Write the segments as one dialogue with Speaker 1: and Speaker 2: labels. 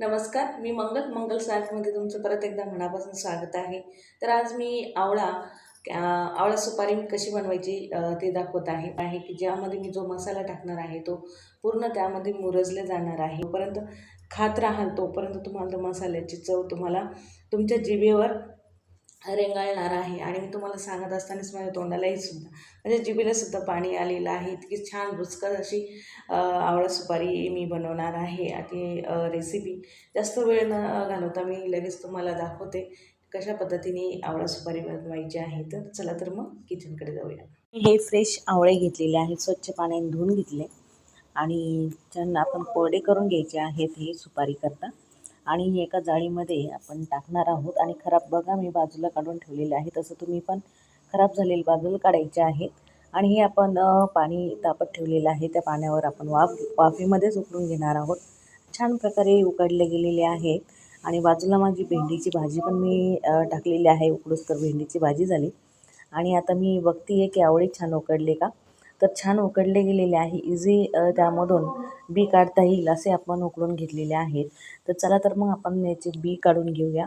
Speaker 1: नमस्कार मी मंगल मंगल स्नॅक्समध्ये तुमचं परत एकदा मनापासून स्वागत आहे. तर आज मी आवळा आवळा सुपारी कशी बनवायची ते दाखवत आहे. आहे की ज्यामध्ये मी जो मसाला टाकणार आहे तो पूर्ण त्यामध्ये मुरजले जाणार आहे. तोपर्यंत खात राहाल तोपर्यंत तुम्हाला तो मसाल्याची चव तुम्हाला तुमच्या जिभेवर रेंगाळणार आहे. आणि मी तुम्हाला सांगत असतानाच माझ्या तोंडालाही सुद्धा म्हणजे जिभेलासुद्धा पाणी आलेलं आहे. इतकी छान रुचकर अशी आवळा सुपारी मी बनवणार आहे. ती रेसिपी जास्त वेळ न घालवता मी लगेच तुम्हाला दाखवते कशा पद्धतीने आवळा सुपारी बनवायची आहे. तर चला तर मग किचनकडे जाऊया.
Speaker 2: हे फ्रेश आवळे घेतलेले आहेत. स्वच्छ पाण्याने धुवून घेतले. आणि त्यांना आपण कोरडे करून घ्यायचे आहेत हे सुपारी करता. आणि एका जाळीमध्ये आपण टाकणार आहोत. आणि खराब बघा मी बाजूला काढून ठेवलेले आहे तसं तुम्ही पण खराब झालेली बाजूला काढायचे आहेत. आणि हे आपण पाणी तापत ठेवलेलं आहे. त्या पाण्यावर आपण वाफ वाफेमध्येच उकळून घेणार आहोत. छान प्रकारे उकडले गेलेले आहेत आणि बाजूला माझी भेंडीची भाजी पण मी टाकलेली आहे. उकडूस तर भेंडीची भाजी झाली. आणि आता मी बघते आहे की आवळे छान उकडले का? तर छान उकडले गेलेले आहे. इझी त्यामधून बी काढता येईल असे आपण उकडून घेतलेले आहेत. तर चला तर मग आपण याचे बी काढून घेऊया.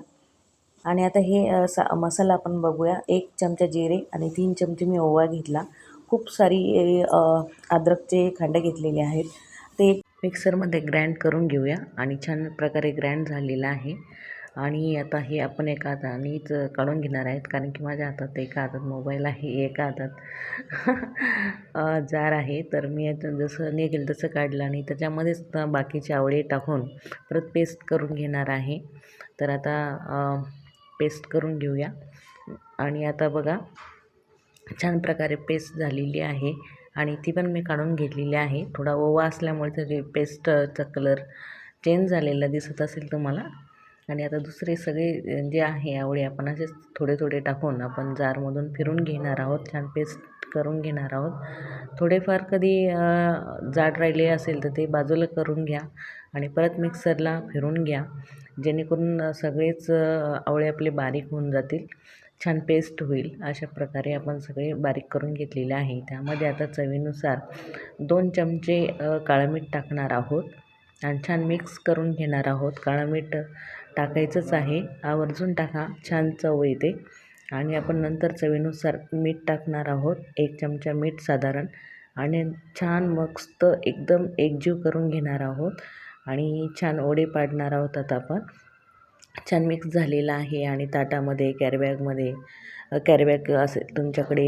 Speaker 2: आणि आता हे सा मसाला आपण बघूया. एक चमचा जिरे आणि तीन चमचे मी ओवा घेतला. खूप सारी अद्रकचे खांडे घेतलेले आहेत. ते मिक्सरमध्ये ग्राइंड करून घेऊया. आणि छान प्रकारे ग्राइंड झालेलं आहे. आणि आता हे आपण एका हातानेच काढून घेणार आहेत कारण की माझ्या हातात एका हातात मोबाईल आहे एका हातात जार आहे तर मी जसं निघेल तसं काढलं आणि त्याच्यामध्येच बाकीचे आवळे टाकून परत पेस्ट करून घेणार आहे. तर आता पेस्ट करून घेऊया. आणि आता बघा छान प्रकारे पेस्ट झालेली आहे आणि ती पण मी काढून घेतलेली आहे. थोडा ओवा असल्यामुळे त्याची पेस्टचा कलर चेंज झालेला दिसत असेल तुम्हाला. आणि आता दुसरे सगळे जे आहे आवळे आपण असेच थोडे थोडे टाकून आपण जारमधून फिरून घेणार आहोत छान पेस्ट करून घेणार आहोत. थोडेफार कधी जाड राहिले असेल तर ते बाजूला करून घ्या आणि परत मिक्सरला फिरून घ्या. जेणेकरून सगळेच आवळे आपले बारीक होऊन जातील छान पेस्ट होईल. अशा प्रकारे आपण सगळे बारीक करून घेतलेले आहे. त्यामध्ये आता चवीनुसार दोन चमचे काळं मीठ टाकणार आहोत आणि छान मिक्स करून घेणार आहोत. काळं मीठ टाकायचंच आहे. आवर्जून टाका. छान चव येते. आणि आपण नंतर चवीनुसार मीठ टाकणार आहोत. एक चमचा मीठ साधारण. आणि छान मस्त एकदम एकजीव करून घेणार आहोत. आणि छान ओढे पाडणार आहोत आता आपण. छान मिक्स झालेला आहे आणि ताटामध्ये कॅरीबॅगमध्ये कॅरीबॅग असेल तुमच्याकडे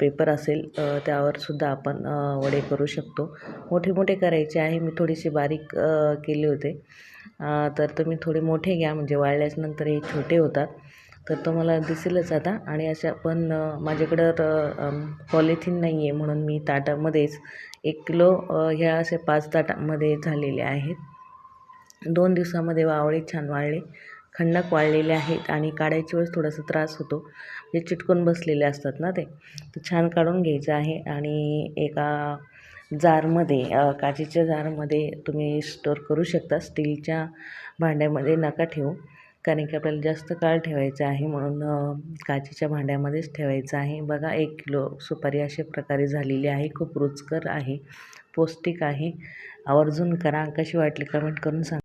Speaker 2: पेपर असेल त्यावरसुद्धा त्यावर सुद्धा आपण वडे करू शकतो. मोठे मोठे करायचे आहे. मी थोडेसे बारीक केले होते. तर तुम्ही थोडे मोठे घ्या म्हणजे वाळल्याच्यानंतर हे छोटे होतात. तर तुम्हाला दिसेलच आता. आणि अशा पण माझ्याकडं माझ्याकडं पॉलिथिन नाही आहे म्हणून मी ताटामध्येच एक किलो ह्या असे पाच ताटामध्ये झालेले आहेत. दोन दिवसामध्ये वावळे छान वाळले. खंडक वाळलेले आहेत आणि काढायची वेळेस थोडासा त्रास होतो. म्हणजे चिटकून बसलेले असतात ना ते. तर छान काढून घ्यायचं आहे. आणि एका जारमध्ये काचेच्या जारमध्ये तुम्ही स्टोर करू शकता. स्टीलच्या भांड्यामध्ये नका ठेवू कारण की आपल्याला जास्त काळ ठेवायचं आहे म्हणून काचेच्या भांड्यामध्येच ठेवायचं आहे. बघा एक किलो सुपारी अशा प्रकारे झालेली आहे. खूप रुचकर आहे पौष्टिक आहे. आवर्जून करा. कशी वाटली कमेंट करून सांगा.